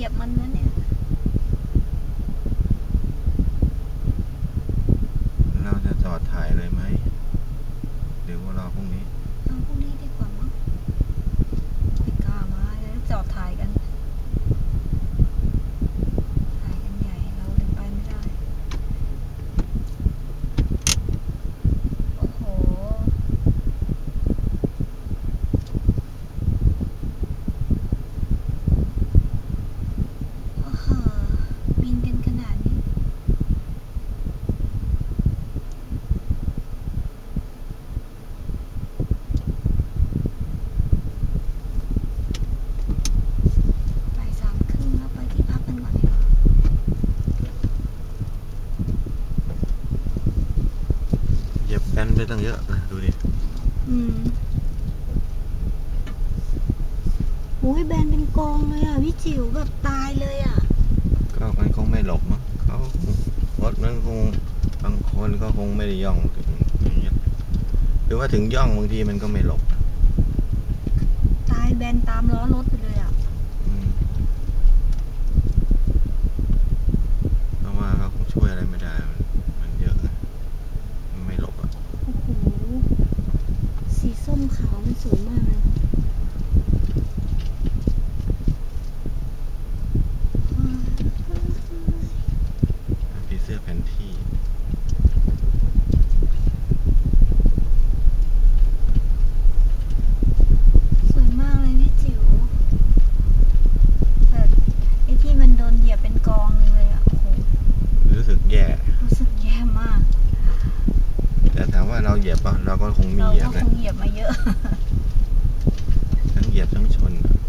ยียบมันนะเนี่ยเราจะจอดถ่ายเลยไหมหรือว่ารอพรุ่งนี้ เอาพวกนี้ดีกว่ามั้งไม่กล้ามาแล้วจอดถ่ายกัน ถ่ายกันใหญ่เราเดินไปไม่ได้ โอ้โห โอ้โหบินกันขนาดนี้ บ่ายสามครึ่งแล้วไปที่พักกันก่อนดีกว่า เหยียบแบนไปตั้งเยอะนะดูดิอืมโอ้ยแบนเป็นกองเลยอะพี่จิ๋วแบบตายเลยอะ ก็มันคงไม่หลบมั้งเขารถมันคงบางคนก็คงไม่ได้ย่องถึงอย่างเงี้ยหรือว่าถึงย่องบางทีมันก็ไม่หลบ ตายแบนตามล้อรถไปเลยอะ อืมเพราะว่าเขาคงช่วยอะไรไม่ได้ มันมันเยอะไงมันไม่หลบอะ โอ้โห สีส้ มขาวมันสวยมากเลย เหยียบปะเราก็คงมีเหยียบก็คงเหยียบมาเยอะ ทั้งเหยียบทั้งชนอะ